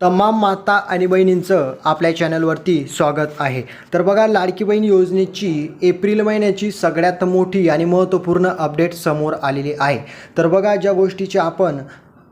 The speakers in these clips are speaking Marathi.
तमाम माता आणि बहिणींचं आपल्या चॅनलवरती स्वागत आहे. तर बघा लाडकी बहीण योजनेची एप्रिल महिन्याची सगळ्यात मोठी आणि महत्त्वपूर्ण अपडेट समोर आलेली आहे. तर बघा ज्या गोष्टीची आपण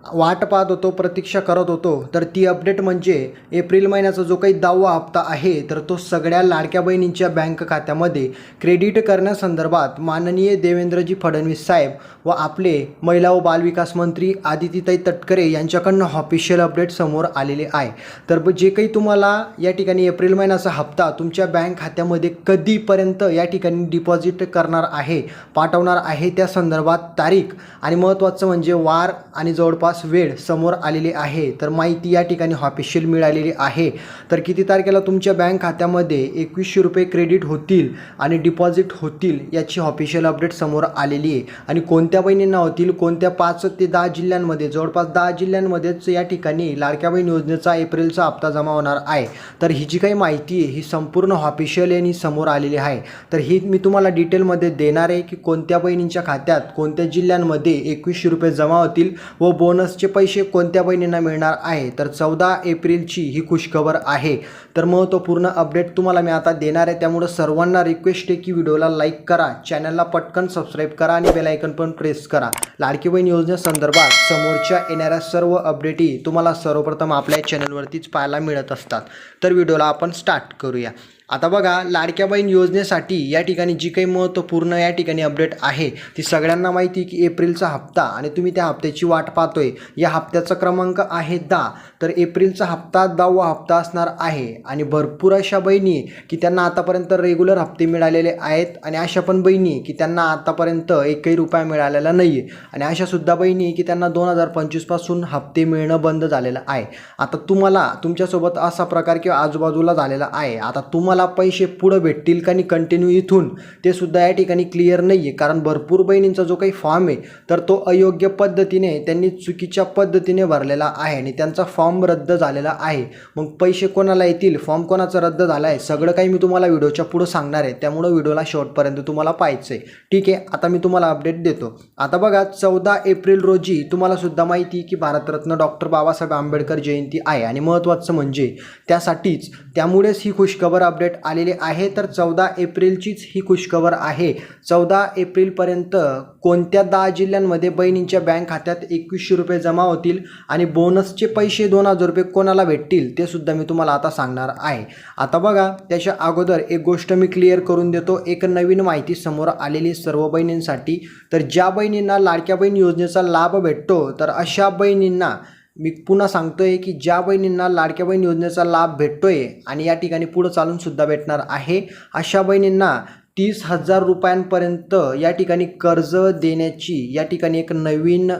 वाट पाहत होतो प्रतीक्षा करत होतो तर ती अपडेट म्हणजे एप्रिल महिन्याचा जो काही दहावा हप्ता आहे तर तो सगळ्या लाडक्या बहिणींच्या बँक खात्यामध्ये क्रेडिट करण्यासंदर्भात माननीय देवेंद्रजी फडणवीस साहेब व आपले महिला व बालविकास मंत्री आदितीताई तटकरे यांच्याकडनं ऑफिशियल अपडेट समोर आलेले आहे. तर जे काही तुम्हाला या ठिकाणी एप्रिल महिन्याचा हप्ता तुमच्या बँक खात्यामध्ये कधीपर्यंत या ठिकाणी डिपॉझिट करणार आहे पाठवणार आहे त्या संदर्भात तारीख आणि महत्त्वाचं म्हणजे वार आणि जवळपास वेळ समोर आलेली आहे. तर माहिती या ठिकाणी ऑफिशियल मिळालेली आहे. तर किती तारखेला तुमच्या बँक खात्यामध्ये एकवीसशे रुपये क्रेडिट होतील आणि डिपॉझिट होतील याची ऑफिशियल अपडेट समोर आलेली आहे. आणि कोणत्या बहिणींना होतील? कोणत्या पाच ते दहा जिल्ह्यांमध्ये? जवळपास दहा जिल्ह्यांमध्येच या ठिकाणी लाडक्या बहीण योजनेचा एप्रिलचा हप्ता जमा होणार आहे. तर ही जी काही माहिती आहे. ही संपूर्ण ऑफिशियल आणि समोर आलेली आहे. तर ही मी तुम्हाला डिटेलमध्ये देणार आहे की कोणत्या बहिणींच्या खात्यात कोणत्या जिल्ह्यांमध्ये एकवीसशे रुपये जमा होतील व बोन बोनसचे पैसे कोणत्या बहिणींना मिळणार आहे? तर चौदा एप्रिलची ही खुशखबर आहे. तर महत्त्वपूर्ण अपडेट तुम्हाला मी आता देणार आहे. त्यामुळं सर्वांना रिक्वेस्ट आहे की व्हिडिओला लाईक करा. चॅनलला पटकन सबस्क्राईब करा आणि बेलायकन पण प्रेस करा. लाडकी बहीण योजनेसंदर्भात समोरच्या येणाऱ्या सर्व अपडेटही तुम्हाला सर्वप्रथम आपल्या चॅनलवरतीच पाहायला मिळत असतात. तर व्हिडिओला आपण स्टार्ट करूया. आता बघा लाडक्या बहीण योजनेसाठी या ठिकाणी जी काही महत्त्वपूर्ण या ठिकाणी अपडेट आहे ती सगळ्यांना माहिती की एप्रिलचा हप्ता आणि तुम्ही त्या हप्त्याची वाट पाहतोय. या हप्त्याचा क्रमांक आहे दहा तर एप्रिलचा हप्ता दहावा हप्ता असणार आहे. आणि भरपूर अशा बहिणी की त्यांना आतापर्यंत रेग्युलर हप्ते मिळालेले आहेत आणि अशा पण बहिणी की त्यांना आतापर्यंत एकही रुपया मिळालेला नाही आहे आणि अशासुद्धा बहिणी की त्यांना दोन हजार पंचवीसपासून हप्ते मिळणं बंद झालेलं आहे. आता तुम्हाला तुमच्यासोबत असा प्रकार किंवा आजूबाजूला झालेला आहे. आता तुम्हाला पैसे पुढं भेटतील का आणि कंटिन्यू इथून ते सुद्धा या ठिकाणी क्लिअर नाही आहे कारण भरपूर बहिणींचा जो काही फॉर्म आहे तर तो अयोग्य पद्धतीने त्यांनी चुकीच्या पद्धतीने भरलेला आहे आणि त्यांचा फॉर्म रद्द झालेला आहे. मग पैसे कोणाला येतील? फॉर्म कोणाचा रद्द झाला आहे सगळं काही मी तुम्हाला व्हिडिओच्या पुढं सांगणार आहे. त्यामुळं व्हिडिओला शेवटपर्यंत तुम्हाला पाहायचं आहे ठीक आहे आता मी तुम्हाला अपडेट देतो. आता बघा चौदा एप्रिल रोजी तुम्हाला सुद्धा माहिती की भारतरत्न डॉक्टर बाबासाहेब आंबेडकर जयंती आहे. आणि महत्त्वाचं म्हणजे त्यासाठीच त्यामुळेच ही खुशखबर अपडेट आलेले आहे तर चौदा एप्रिलचीच ही खुशखबर आहे. चौदा एप्रिलपर्यंत कोणत्या दहा जिल्ह्यांमध्ये बहिणींच्या बँक खात्यात एकवीसशे रुपये जमा होतील आणि बोनसचे पैसे दोन हजार रुपये कोणाला भेटतील ते सुद्धा मी तुम्हाला आता सांगणार आहे. आता बघा त्याच्या अगोदर एक गोष्ट मी क्लिअर करून देतो. एक नवीन माहिती समोर आलेली सर्व बहिणींसाठी. तर ज्या बहिणींना लाडक्या बहीण योजनेचा लाभ भेटतो तर अशा बहिणींना मी पुन्हा सांगतो आहे की ज्या बहिणींना लाडक्या बहीण योजनेचा लाभ भेटतो आहे आणि या ठिकाणी पुढं चालूनसुद्धा भेटणार आहे अशा बहिणींना तीस हजार रुपयांपर्यंत या ठिकाणी कर्ज देण्याची या ठिकाणी एक नवीन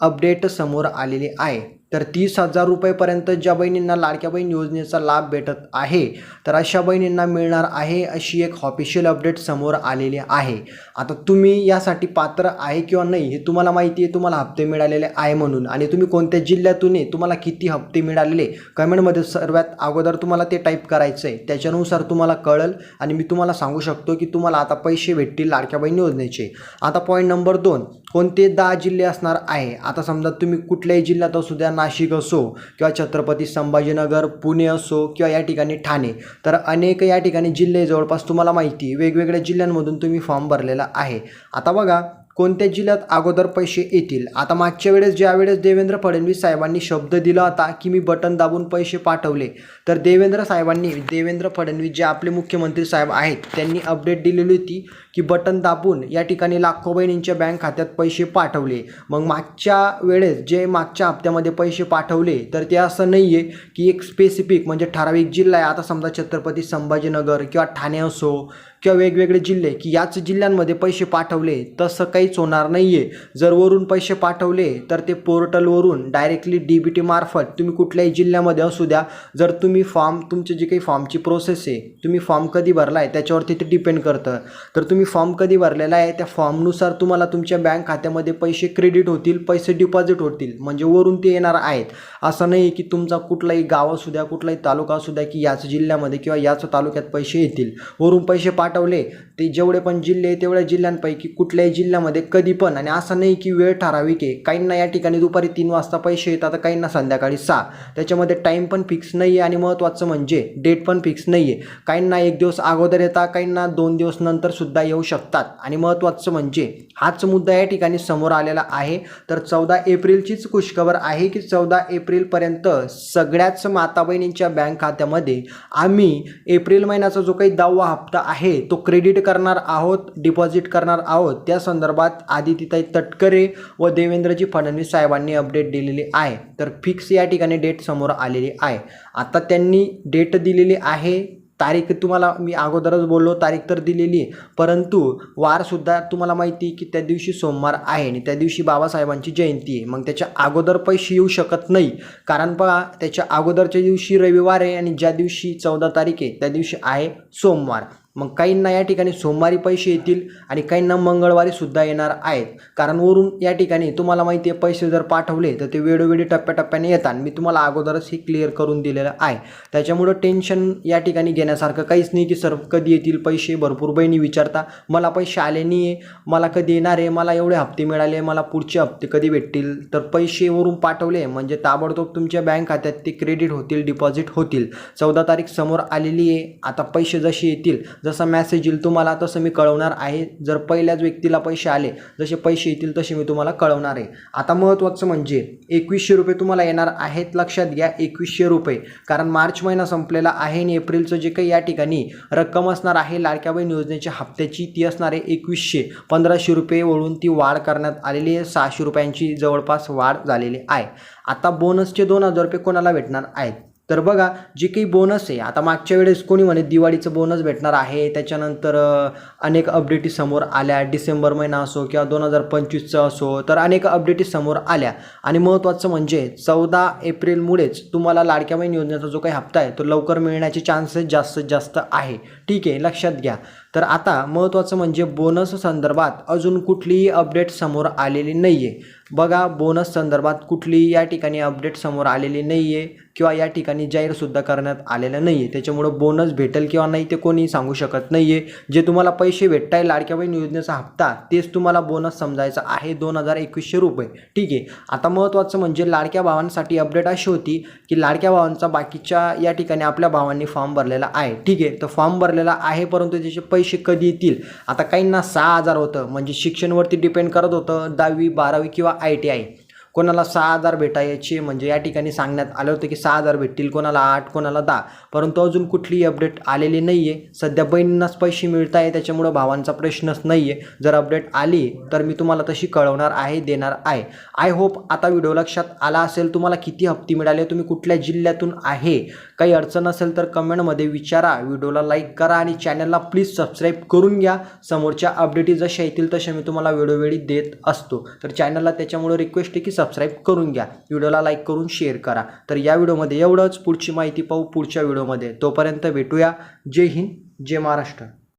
अपडेट समोर आलेली आहे. तर तीस हजार रुपयेपर्यंत ज्या बहिणींना लाडक्या बहीण योजनेचा लाभ भेटत आहे तर अशा बहिणींना मिळणार आहे अशी एक ऑफिशियल अपडेट समोर आलेली आहे. आता तुम्ही यासाठी पात्र आहे किंवा नाही हे तुम्हाला माहिती आहे तुम्हाला हप्ते मिळालेले आहे म्हणून. आणि तुम्ही कोणत्या जिल्ह्यातून आहे तुम्हाला किती हप्ते मिळालेले कमेंटमध्ये सर्वात अगोदर तुम्हाला ते टाईप करायचं आहे त्याच्यानुसार तुम्हाला कळल आणि मी तुम्हाला सांगू शकतो की तुम्हाला आता पैसे भेटतील लाडक्या बहीण योजनेचे. आता पॉईंट नंबर दोन कोणते दहा जिल्हे असणार आहे? आता समजा तुम्ही कुठल्याही जिल्ह्यात असू द्या नाशिक असो किंवा छत्रपती संभाजीनगर पुणे असो किंवा या ठिकाणी ठाणे तर अनेक या ठिकाणी जिल्हे जवळपास तुम्हाला माहिती वेगवेगळ्या जिल्ह्यांमधून तुम्ही फॉर्म भरलेला आहे. आता बघा कोणत्या जिल्ह्यात अगोदर पैसे येतील? आता मागच्या वेळेस ज्यावेळेस देवेंद्र फडणवीस साहेबांनी शब्द दिला होता की मी बटन दाबून पैसे पाठवले तर देवेंद्र साहेबांनी देवेंद्र फडणवीस जे आपले मुख्यमंत्री साहेब आहेत त्यांनी अपडेट दिलेली होती. की बटन दाबून या ठिकाणी लाखो बहिणींच्या बँक खात्यात पैसे पाठवले. मग मागच्या वेळेस जे मागच्या हप्त्यामध्ये पैसे पाठवले तर ते असं नाही आहे की एक स्पेसिफिक म्हणजे ठराविक जिल्हा आहे. आता समजा छत्रपती संभाजीनगर किंवा ठाणे असो किंवा वेगवेगळे जिल्हे की याच जिल्ह्यांमध्ये पैसे पाठवले तसं काहीच होणार नाही आहे जर वरून पैसे पाठवले तर ते पोर्टलवरून डायरेक्टली डी बी टी मार्फत तुम्ही कुठल्याही जिल्ह्यामध्ये असू द्या. जर तुम्ही फॉर्म तुमचे जे काही फॉर्मची प्रोसेस आहे तुम्ही फॉर्म कधी भरला आहे त्याच्यावरती ते डिपेंड करतं. तर तुम्ही तुम्ही फॉर्म कधी भरलेला आहे त्या फॉर्मनुसार तुम्हाला तुमच्या बँक खात्यामध्ये पैसे क्रेडिट होतील पैसे डिपॉझिट होतील. म्हणजे वरून ते येणार आहेत. असं नाही की तुमचा कुठलाही गाव असू द्या कुठलाही तालुका असू द्या की याच जिल्ह्यामध्ये किंवा याच तालुक्यात पैसे येतील. वरून पैसे पाठवले ते जेवढे पण जिल्हे आहे तेवढ्या जिल्ह्यांपैकी कुठल्याही जिल्ह्यामध्ये कधी पण. आणि असं नाही की वेळ ठराविक आहे. काहींना या ठिकाणी दुपारी तीन वाजता पैसे येतात काहींना संध्याकाळी सहा. त्याच्यामध्ये टाईम पण फिक्स नाही आहे आणि महत्त्वाचं म्हणजे डेट पण फिक्स नाही आहे काहींना एक दिवस अगोदर येतात काहींना दोन दिवस नंतर सुद्धा येऊ शकतात. आणि महत्त्वाचं म्हणजे हाच मुद्दा या ठिकाणी समोर आलेला आहे. तर चौदा एप्रिलचीच खुशखबर आहे की चौदा एप्रिलपर्यंत सगळ्याच माता बहिणींच्या बँक खात्यामध्ये आम्ही एप्रिल महिन्याचा जो काही दहावा हप्ता आहे तो क्रेडिट करणार आहोत डिपॉझिट करणार आहोत. त्या संदर्भात आदित्यताई तटकरे व देवेंद्रजी फडणवीस साहेबांनी अपडेट दिलेली आहे. तर फिक्स या ठिकाणी डेट समोर आलेली आहे. आता त्यांनी डेट दिलेली आहे तारीख तुम्हाला मी अगोदरच बोललो तारीख तर दिलेली आहे. परंतु वारसुद्धा तुम्हाला माहिती आहे की त्या दिवशी सोमवार आहे आणि त्या दिवशी बाबासाहेबांची जयंती आहे. मग त्याच्या अगोदर पैसे येऊ शकत नाही. कारण पहा त्याच्या अगोदरच्या दिवशी रविवार आहे आणि ज्या दिवशी चौदा तारीख आहे त्या दिवशी आहे सोमवार. मग काहींना या ठिकाणी सोमवारी पैसे येतील आणि काहींना मंगळवारी सुद्धा येणार आहेत. कारण वरून या ठिकाणी तुम्हाला माहिती आहे पैसे जर पाठवले तर ते वेळोवेळी टप्प्याटप्प्याने येतात. मी तुम्हाला अगोदरच हे क्लिअर करून दिलेलं आहे. त्याच्यामुळं टेन्शन या ठिकाणी घेण्यासारखं काहीच नाही की सर कधी येतील पैसे? भरपूर बहिणी विचारता. मला पैसे आले नाही आहे मला कधी येणार आहे? मला एवढे हप्ते मिळाले. मला पुढचे हप्ते कधी भेटतील? तर पैसे वरून पाठवले म्हणजे ताबडतोब तुमच्या बँक खात्यात ते क्रेडिट होतील डिपॉझिट होतील. चौदा तारीख समोर आलेली आहे. आता पैसे जसे येतील जसा मॅसेज येईल तुम्हाला तसं मी कळवणार आहे. जर पहिल्याच व्यक्तीला पैसे आले जसे पैसे येतील तसे मी तुम्हाला कळवणार आहे. आता महत्त्वाचं म्हणजे एकवीसशे रुपये तुम्हाला येणार आहेत लक्षात घ्या एकवीसशे रुपये. कारण मार्च महिना संपलेला आहे आणि एप्रिलचं जे काही या ठिकाणी रक्कम असणार आहे लाडक्या बहीण योजनेच्या हप्त्याची ती असणार आहे एकवीसशे. पंधराशे रुपये वळून ती वाढ करण्यात आलेली आहे. सहाशे रुपयांची जवळपास वाढ झालेली आहे. आता बोनसचे दोन हजार रुपये कोणाला भेटणार आहेत? तर बघा जे काही बोनस आहे आता मागच्या वेळेस कोणी म्हणे दिवाळीचं बोनस भेटणार आहे त्याच्यानंतर अनेक अपडेटी समोर आल्या डिसेंबर महिना असो किंवा दोन हजार पंचवीसचं असो तर अनेक अपडेटी समोर आल्या. आणि महत्त्वाचं म्हणजे चौदा एप्रिलमुळेच तुम्हाला लाडक्या बहीण योजनेचा जो काही हप्ता आहे तो लवकर मिळण्याचे चान्सेस जास्तीत जास्त आहे. ठीक आहे लक्षात घ्या. तर आता महत्त्वाचं म्हणजे बोनस संदर्भात अजून कुठलीही अपडेट समोर आलेली नाही आहे बघा बोनस संदर्भात कुठलीही या ठिकाणी अपडेट समोर आलेली नाही आहे किंवा या ठिकाणी जाहीरसुद्धा करण्यात आलेलं नाही आहे त्याच्यामुळं बोनस भेटेल किंवा नाही ते कोणी सांगू शकत नाही आहे जे तुम्हाला पैसे भेटत आहे लाडक्या बहीण योजनेचा हप्ता तेच तुम्हाला बोनस समजायचा आहे दोन हजार एकवीसशे रुपये. ठीक? आहे आता महत्त्वाचं म्हणजे लाडक्या भावांसाठी अपडेट अशी होती की लाडक्या भावांचा बाकीच्या या ठिकाणी आपल्या भावांनी फॉर्म भरलेला आहे. ठीक? आहे तर फॉर्म भरलेला आहे परंतु त्याचे पैसे कधी येतील? आता काहींना सहा हजार होतं. म्हणजे शिक्षणवरती डिपेंड करत होतं दहावी बारावी किंवा आय टी आय कोणाला सहा हजार भेटायचे म्हणजे या ठिकाणी सांगण्यात आलं होतं की सहा हजार भेटतील कोणाला आठ कोणाला दहा. परंतु अजून कुठलीही अपडेट आलेली नाही आहे सध्या बहिणींनाच पैसे मिळत आहे त्याच्यामुळं भावांचा प्रश्नच नाही आहे जर अपडेट आली तर मी तुम्हाला तशी कळवणार आहे देणार आहे. आय होप आता व्हिडिओ लक्षात आला असेल तुम्हाला किती हप्ते मिळाले तुम्ही कुठल्या जिल्ह्यातून आहे? काही अडचण असेल तर कमेंटमध्ये विचारा. व्हिडिओला लाईक करा आणि चॅनलला प्लीज सबस्क्राईब करून घ्या. समोरच्या अपडेटी जशा येतील तशा मी तुम्हाला वेळोवेळी देत असतो. तर चॅनलला त्याच्यामुळे रिक्वेस्ट आहे की सबस्क्राईब करून घ्या. व्हिडिओला लाईक करून शेअर करा. तर या व्हिडिओमध्ये एवढंच. पुढची माहिती पाहू पुढच्या व्हिडिओमध्ये. तोपर्यंत भेटूया. जय हिंद. जय महाराष्ट्र.